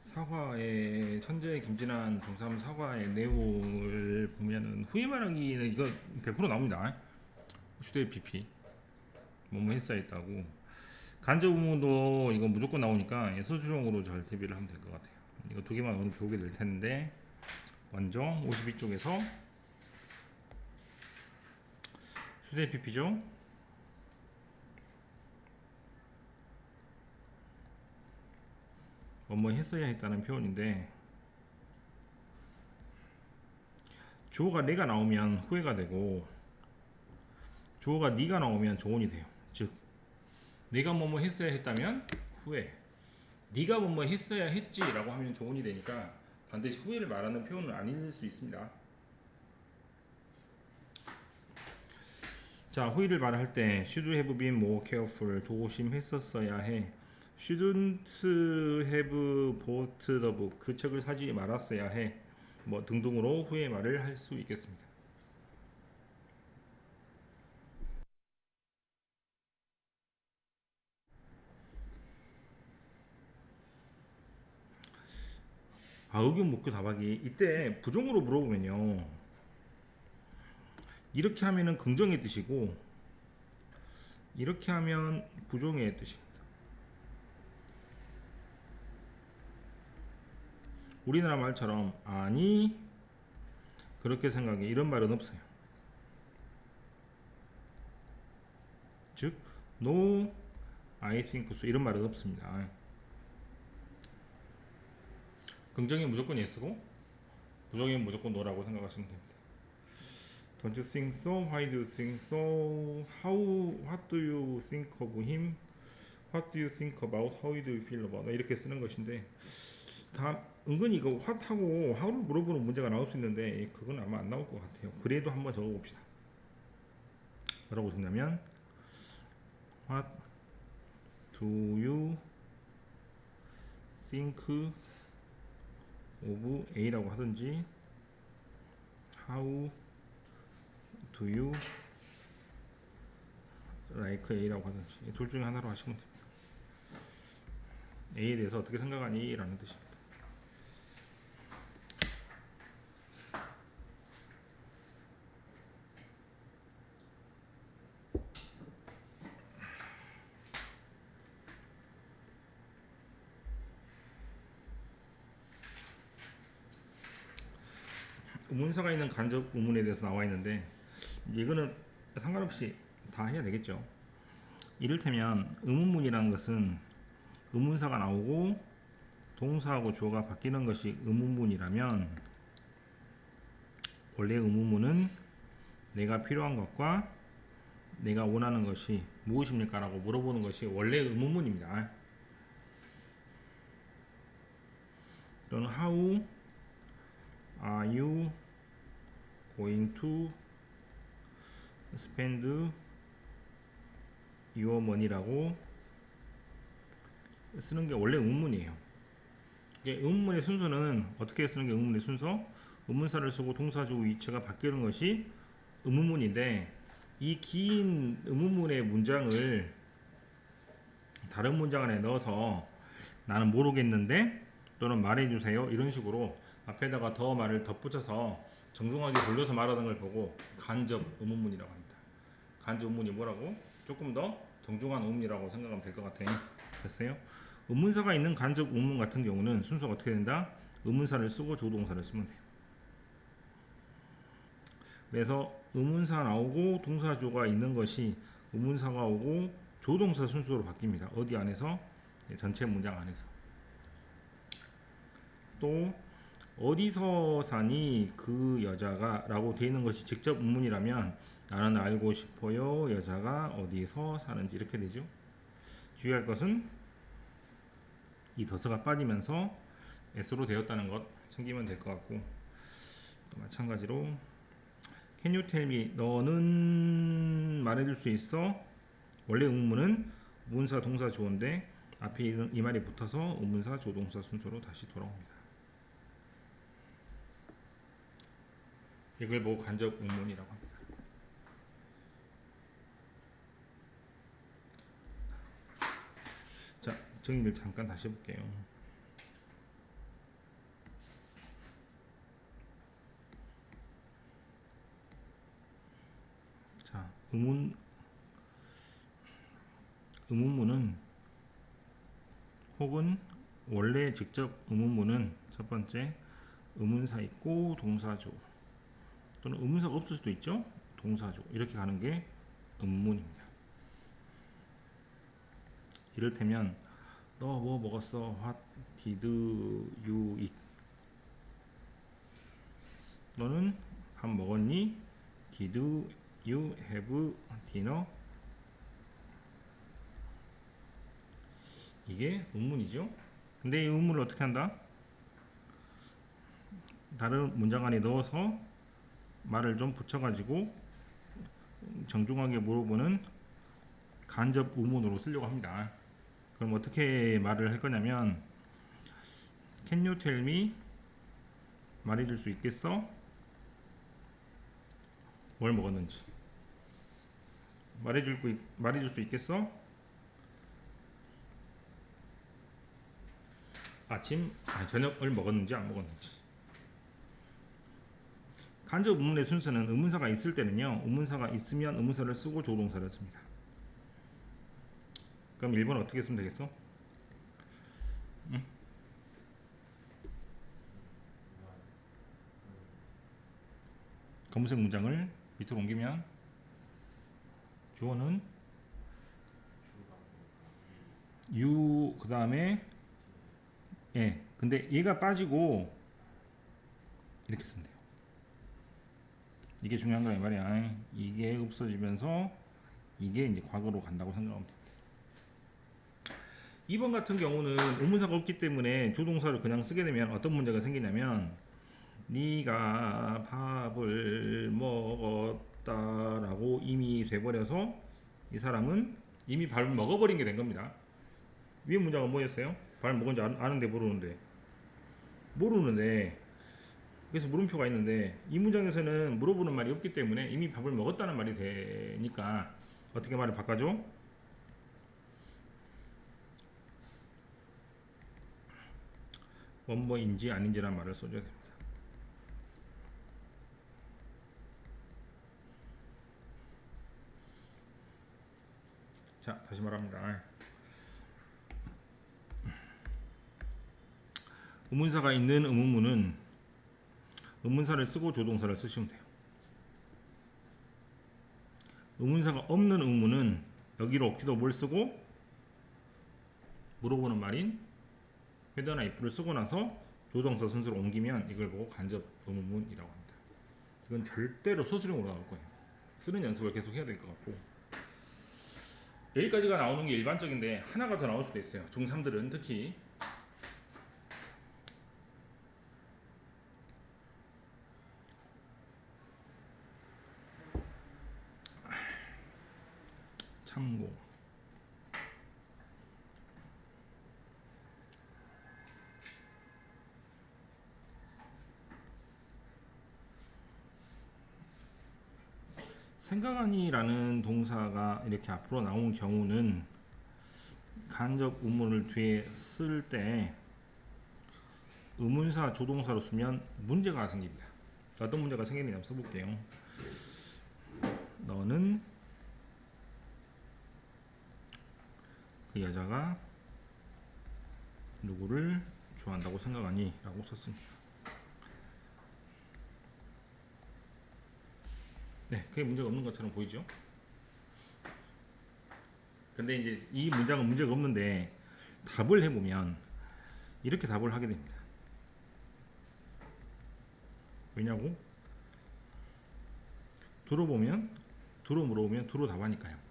사과의 천재 김진환 중삼 사과의 내용을 보면은 후회 말하기는 이거 100% 나옵니다. 슈대 PP 뭐뭐 했어야했다고 간접 의무도 이거 무조건 나오니까 예, 서술형으로 잘 대비를 하면 될 것 같아요. 이거 두 개만 오늘 배우게 될 텐데 먼저 52쪽에서 슈대 PP죠. 뭐뭐 했어야 했다는 표현인데 주어가 내가 나오면 후회가 되고 주어가 네가 나오면 조언이 돼요. 즉 네가 뭐뭐 했어야 했다면 후회 네가 뭐뭐 했어야 했지라고 하면 조언이 되니까 반드시 후회를 말하는 표현은 아닐 수 있습니다. 자 후회를 말할 때 should have been more careful 조심했었어야 해 shouldn't have bought the book 그 책을 사지 말았어야 해 뭐 등등으로 후회 말을 할 수 있겠습니다. 아 의견 묻고 답하기. 이때 부정으로 물어보면요. 이렇게 하면은 긍정의 뜻이고 이렇게 하면 부정의 뜻입니다. 우리나라 말처럼 아니 그렇게 생각해 이런 말은 없어요. 즉 no I think so 이런 말은 없습니다. 긍정이 무조건 yes고 부정이 무조건 no라고 생각하시면 됩니다. Don't you think so? Why do you think so? How what do you think of him? What do you think about? How do you feel about? 이렇게 쓰는 것인데 다 은근히 이거 what하고 how를 물어보는 문제가 나올 수 있는데 그건 아마 안 나올 것 같아요. 그래도 한번 적어봅시다. 뭐라고 적냐면 What do you think of A라고 하든지 How do you like A라고 하든지 둘 중에 하나로 하시면 됩니다. A에 대해서 어떻게 생각하니? 라는 뜻입니다. 문사가 있는 간접 의문에 대해서 나와 있는데 이거는 상관없이 다 해야 되겠죠. 이를테면 의문문이라는 것은 의문사가 나오고 동사하고 주어가 바뀌는 것이 의문문이라면 원래 의문문은 내가 필요한 것과 내가 원하는 것이 무엇입니까? 라고 물어보는 것이 원래 의문문입니다. 또는 how are you going to spend your money라고 쓰는 게 원래 의문문이에요. 이게 의문문의 순서는 어떻게 쓰는 게 의문문의 순서? 의문사를 쓰고 동사주 위치가 바뀌는 것이 의문문인데 이긴 의문문의 문장을 다른 문장 안에 넣어서 나는 모르겠는데 또는 말해주세요 이런 식으로 앞에다가 더 말을 덧붙여서 정중하게 돌려서 말하는 걸 보고 간접 의문문이라고 합니다. 간접 의문이 뭐라고? 조금 더 정중한 의문이라고 생각하면 될 것 같아요. 됐어요? 의문사가 있는 간접 의문 같은 경우는 순서가 어떻게 된다? 의문사를 쓰고 조동사를 쓰면 돼요. 그래서 의문사 나오고 동사주가 있는 것이 의문사가 오고 조동사 순서로 바뀝니다. 어디 안에서? 예, 전체 문장 안에서. 또 어디서 사니 그 여자가 라고 되어 있는 것이 직접 의문이라면 나는 알고 싶어요. 여자가 어디서 사는지 이렇게 되죠. 주의할 것은 이 더스가 빠지면서 s로 되었다는 것 챙기면 될 것 같고 또 마찬가지로 Can you tell me? 너는 말해줄 수 있어? 원래 의문은 문사 동사 주어인데 앞에 이- 이 말이 붙어서 의문사 조동사 순서로 다시 돌아옵니다 이걸 보고 간접 운문이라고 합니다. 자, 정리를 잠깐 다시 볼게요. 자, 음운 음운문은 혹은 원래 직접 음운문은 첫 번째 음운사 있고 동사조 또는 의문사가 없을 수도 있죠. 동사주 이렇게 가는 게 의문문입니다. 이를테면 너 뭐 먹었어? What did you eat? 너는 밥 먹었니? Did you have dinner? 이게 의문이죠. 근데 이 의문을 어떻게 한다? 다른 문장 안에 넣어서 말을 좀 붙여가지고 정중하게 물어보는 간접 의문으로 쓰려고 합니다. 그럼 어떻게 말을 할 거냐면 Can you tell me? 말해줄 수 있겠어? 뭘 먹었는지 말해줄, 말해줄 수 있겠어? 아침, 아, 저녁을 먹었는지 안 먹었는지 간접 의문의 순서는 의문사가 있을 때는요 의문사가 있으면 의문사를 쓰고 조동사를 씁니다 그럼 1번 어떻게 쓰면 되겠어? 응? 검은색 문장을 밑으로 옮기면 주어는 you 그 다음에 예 근데 얘가 빠지고 이렇게 쓰면 돼요 이게 중요한 거야 이 말이야 이게 없어지면서 이게 이제 과거로 간다고 생각하면 됩니다 2번 같은 경우는 의문사가 없기 때문에 조동사를 그냥 쓰게 되면 어떤 문제가 생기냐면 네가 밥을 먹었다라고 이미 돼버려서 이 사람은 이미 밥을 먹어버린 게 된 겁니다. 위에 문장은 뭐였어요? 밥 먹은지 아- 아는데 모르는데 모르는데 그래서 물음표가 있는데 이 문장에서는 물어보는 말이 없기 때문에 이미 밥을 먹었다는 말이 되니까 어떻게 말을 바꿔줘? 뭐뭐인지 아닌지란 말을 써줘야 됩니다. 자, 다시 말합니다. 의문사가 있는 의문문은 의문사를 쓰고 조동사를 쓰시면 돼요. 의문사가 없는 의문은 여기로 억지로 뭘 쓰고 물어보는 말인 회더나 if를 쓰고 나서 조동사 순서로 옮기면 이걸 보고 간접 의문문이라고 합니다. 이건 절대로 소수령으로 나올 거예요. 쓰는 연습을 계속 해야 될 것 같고 여기까지가 나오는 게 일반적인데 하나가 더 나올 수도 있어요. 중3들은 특히 참고 생각하니라는 동사가 이렇게 앞으로 나온 경우는 간접 의문을 뒤에 쓸 때 의문사 조동사로 쓰면 문제가 생깁니다. 어떤 문제가 한번 써볼게요. 너는 그 여자가 누구를 좋아한다고 생각하니? 라고 썼습니다. 네, 그게 문제가 없는 것처럼 보이죠? 근데 이제 이 문장은 문제가 없는데 답을 해보면 이렇게 답을 하게 됩니다. 왜냐고? 들어보면, 들어 물어보면 들어 답하니까요.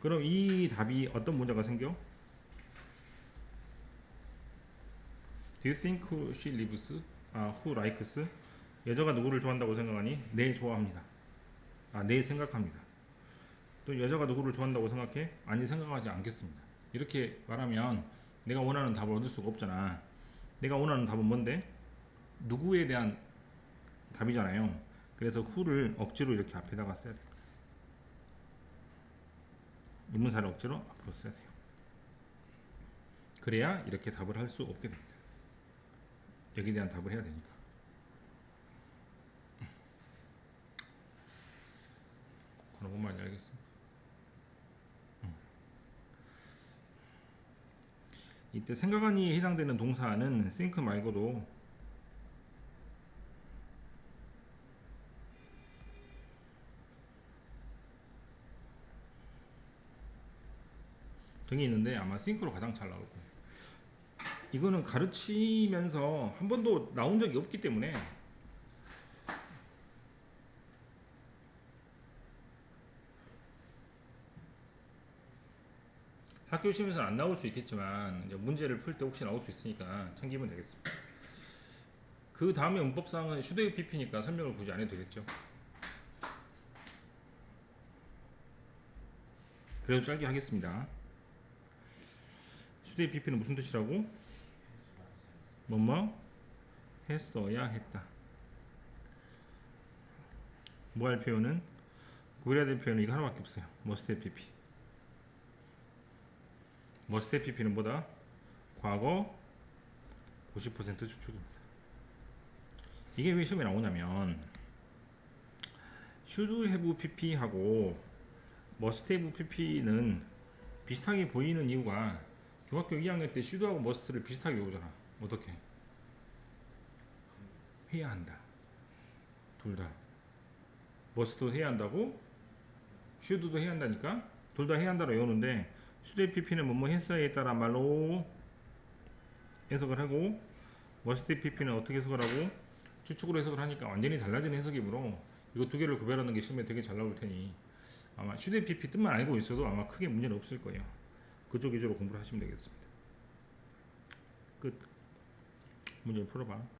그럼 이 답이 어떤 문제가 생겨? Do you think she lives? 아, who likes? 여자가 누구를 좋아한다고 생각하니? 네, 좋아합니다. 아, 네, 생각합니다. 또 여자가 누구를 좋아한다고 생각해? 아니, 생각하지 않겠습니다. 이렇게 말하면 내가 원하는 답을 얻을 수가 없잖아. 내가 원하는 답은 뭔데? 누구에 대한 답이잖아요. 그래서 who를 억지로 이렇게 앞에다가 써야 돼 요. 의문사를 억지로 앞으로 써야 돼요. 그래야 이렇게 답을 할 수 없게 됩니다. 여기에 대한 답을 해야 되니까. 뭔 말인지 알겠습니다. 음. 이때 생각하니에 해당되는 동사는 think 말고도 등이 있는데 아마 think로 가장 잘 나올 거예요. 이거는 가르치면서 한 번도 나온 적이 없기 때문에 학교 시험에서는 안 나올 수 있겠지만 문제를 풀 때 혹시 나올 수 있으니까 챙기면 되겠습니다. 그 다음에 문법상은 슈데이 PP니까 설명을 굳이 안 해도 되겠죠. 그래도 짧게 하겠습니다. 슈데이 PP는 무슨 뜻이라고? 뭐뭐 했어야 했다. 뭐 할 표현은 구해야 될 표현은 이거 하나밖에 없어요. have pp. have pp는 뭐다? 과거 50% 추측입니다. 이게 왜 시험에 나오냐면 should have pp하고 have pp는 비슷하게 보이는 이유가 중학교 2학년 때 should하고 must를 비슷하게 외우잖아. 어떻게? 해야 한다. 둘 다. 머스도 해야 한다고 should도 해야 한다니까 둘 다 해야 한다로 외우는데 should pp는 뭐뭐 했어야에 따라 말로 해석을 하고 must pp는 어떻게 해석을 하고 추측으로 해석을 하니까 완전히 달라진 해석이므로 이거 두 개를 구별하는 게 시험에 되게 잘 나올 테니 아마 should pp 뜻만 알고 있어도 아마 크게 문제는 없을 거예요 그쪽 위주로 공부를 하시면 되겠습니다. 끝. 문제 풀어봐